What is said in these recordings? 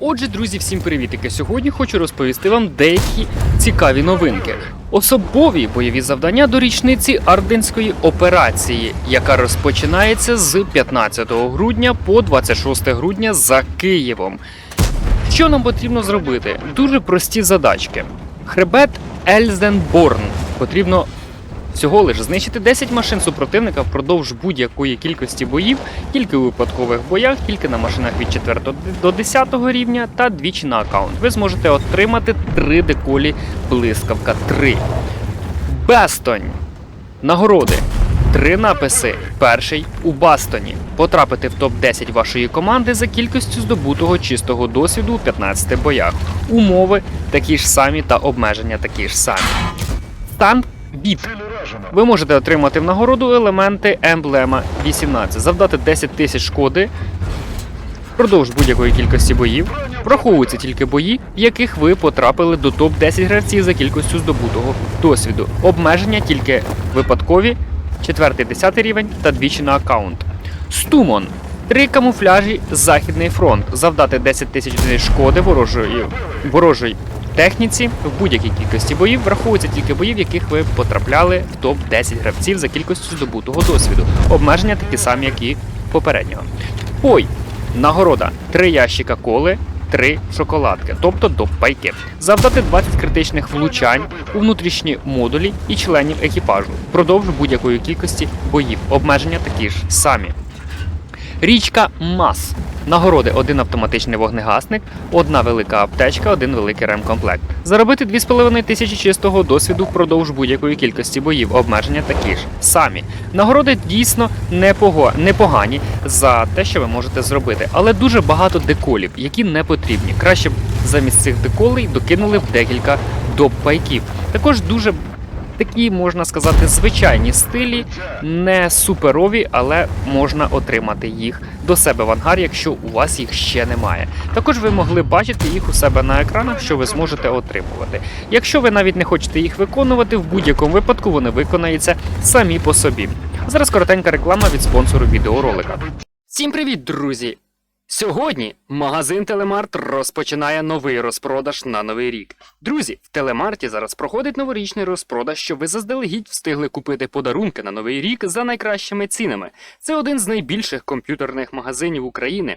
Отже, друзі, всім привітики! Сьогодні хочу розповісти вам деякі цікаві новинки. Особові бойові завдання до річниці Арденської операції, яка розпочинається з 15 грудня по 26 грудня за Києвом. Що нам потрібно зробити? Дуже прості задачки. Хребет Ельзенборн. Потрібно всього лиш знищити 10 машин супротивника впродовж будь-якої кількості боїв, тільки у випадкових боях, тільки на машинах від 4 до 10 рівня та двічі на аккаунт. Ви зможете отримати 3 деколі блискавка 3. Бестонь. Нагороди. Три написи. Перший у Бастоні. Потрапити в топ-10 вашої команди за кількістю здобутого чистого досвіду у 15 боях. Умови такі ж самі та обмеження такі ж самі. Стан біт. Ви можете отримати в нагороду елементи емблема 18, завдати 10 тисяч шкоди впродовж будь-якої кількості боїв. Враховуються тільки бої, в яких ви потрапили до топ-10 гравців за кількістю здобутого досвіду. Обмеження тільки випадкові, 4-10 рівень та двічі на аккаунт. Стумон. Три камуфляжі Західний фронт. Завдати 10 тисяч шкоди ворожої, ворожої техніці в будь-якій кількості боїв. Враховуються тільки бої, в яких ви потрапляли в топ-10 гравців за кількістю здобутого досвіду. Обмеження такі самі, як і попереднього. Ой, нагорода. Три ящика коли. Три шоколадки, тобто до пайки. Завдати 20 критичних влучань у внутрішні модулі і членів екіпажу впродовж будь-якої кількості боїв. Обмеження такі ж самі. Річка Мас. Нагороди один автоматичний вогнегасник, одна велика аптечка, один великий ремкомплект. Заробити 2,5 тисячі чистого досвіду впродовж будь-якої кількості боїв. Обмеження такі ж самі. Нагороди дійсно непогані за те, що ви можете зробити, але дуже багато деколів, які не потрібні. Краще б замість цих деколей докинули б декілька доп пайків. Також дуже такі, можна сказати, звичайні стилі, не суперові, але можна отримати їх до себе в ангар, якщо у вас їх ще немає. Також ви могли бачити їх у себе на екранах, що ви зможете отримувати. Якщо ви навіть не хочете їх виконувати, в будь-якому випадку вони виконаються самі по собі. Зараз коротенька реклама від спонсору відеоролика. Всім привіт, друзі! Сьогодні магазин Телемарт розпочинає новий розпродаж на новий рік. Друзі, в Телемарті зараз проходить новорічний розпродаж, щоб ви заздалегідь встигли купити подарунки на новий рік за найкращими цінами. Це один з найбільших комп'ютерних магазинів України,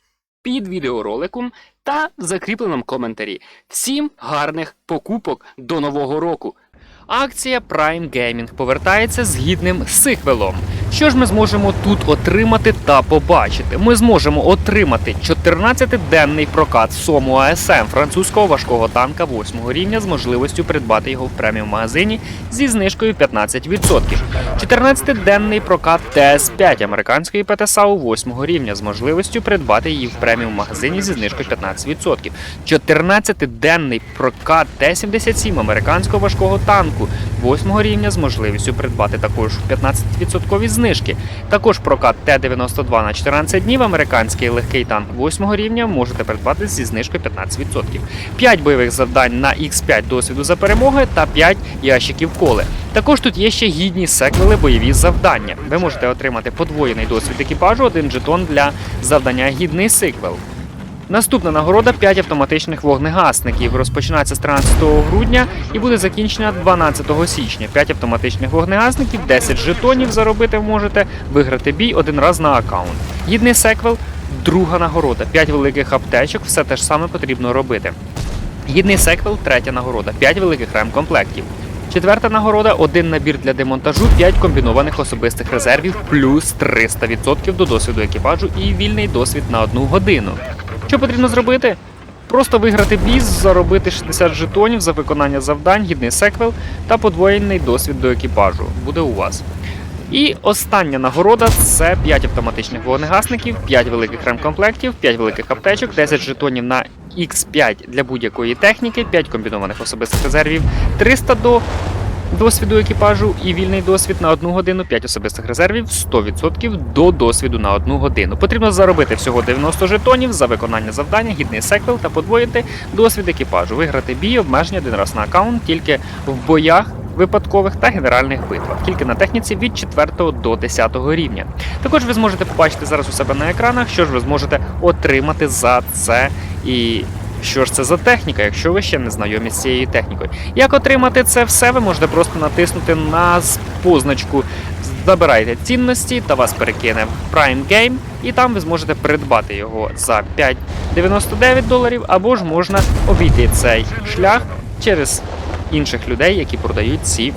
під відеороликом та в закріпленому коментарі. Всім гарних покупок до нового року! Акція Prime Gaming повертається з гідним сиквелом. Що ж ми зможемо тут отримати та побачити? Ми зможемо отримати 14-денний прокат Сому АСМ французького важкого танка 8-го рівня з можливістю придбати його в преміум магазині зі знижкою 15%. 14-денний прокат ТС5 американської ПТСАУ 8-го рівня з можливістю придбати її в преміум магазині зі знижкою 15%. 14-денний прокат Т-77 американського важкого танку 8 рівня з можливістю придбати також 15% знижки. Також прокат Т-92 на 14 днів американський легкий танк 8 рівня можете придбати зі знижкою 15%. 5 бойових завдань на X5 досвіду за перемоги та 5 ящиків коли. Також тут є ще гідні секвели бойові завдання. Ви можете отримати подвоєний досвід екіпажу, один жетон для завдання гідний сиквел. Наступна нагорода 5 автоматичних вогнегасників. Розпочинається з 13 грудня і буде закінчена 12 січня. 5 автоматичних вогнегасників, 10 жетонів заробити можете, виграти бій один раз на аккаунт. Гідний секвел, друга нагорода, 5 великих аптечок, все те ж саме потрібно робити. Гідний секвел, третя нагорода, 5 великих ремкомплектів. Четверта нагорода один набір для демонтажу, 5 комбінованих особистих резервів, плюс 300% до досвіду екіпажу і вільний досвід на одну годину. Що потрібно зробити? Просто виграти біз, заробити 60 жетонів за виконання завдань, гідний секвел та подвоєний досвід до екіпажу. Буде у вас. І остання нагорода це 5 автоматичних вогнегасників, 5 великих ремкомплектів, 5 великих аптечок, 10 жетонів на X5 для будь-якої техніки, 5 комбінованих особистих резервів, 300 до досвіду екіпажу і вільний досвід на 1 годину, 5 особистих резервів, 100% до досвіду на 1 годину. Потрібно заробити всього 90 жетонів за виконання завдання, гідний секвел та подвоїти досвід екіпажу. Виграти бій обмеження один раз на аккаунт тільки в боях. Випадкових та генеральних битвах, тільки на техніці від 4 до 10 рівня. Також ви зможете побачити зараз у себе на екранах, що ж ви зможете отримати за це і що ж це за техніка, якщо ви ще не знайомі з цією технікою. Як отримати це все, ви можете просто натиснути на позначку Забирайте цінності та вас перекине в Prime Game, і там ви зможете придбати його за 5,99 доларів, або ж можна обійти цей шлях через інших людей, які продають ці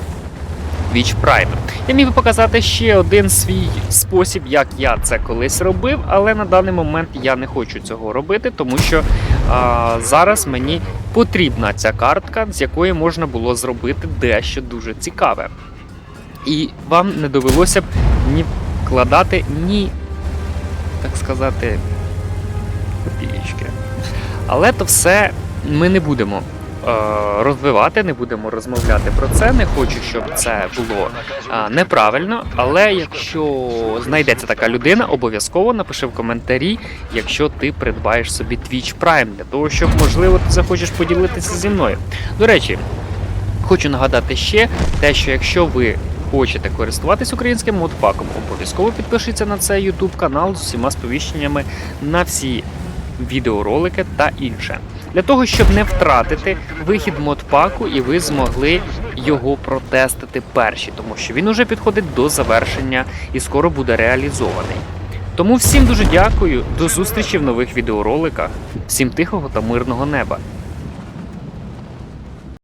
Twitch Prime. Я міг би показати ще один свій спосіб, як я це колись робив, але на даний момент я не хочу цього робити, тому що а, зараз мені потрібна ця картка, з якої можна було зробити дещо дуже цікаве. І вам не довелося б ні вкладати, ні, так сказати, копієчки. Але то все ми не будемо розвивати, не будемо розмовляти про це. Не хочу, щоб це було е, неправильно. Але якщо знайдеться така людина, обов'язково напиши в коментарі, якщо ти придбаєш собі Twitch Prime, для того, щоб, можливо, ти захочеш поділитися зі мною. До речі, хочу нагадати ще те, що якщо ви хочете користуватись українським модпаком, обов'язково підпишіться на цей YouTube канал з усіма сповіщеннями на всі відеоролики та інше. Для того, щоб не втратити вихід модпаку і ви змогли його протестити перші, тому що він уже підходить до завершення і скоро буде реалізований. Тому всім дуже дякую, до зустрічі в нових відеороликах. Всім тихого та мирного неба.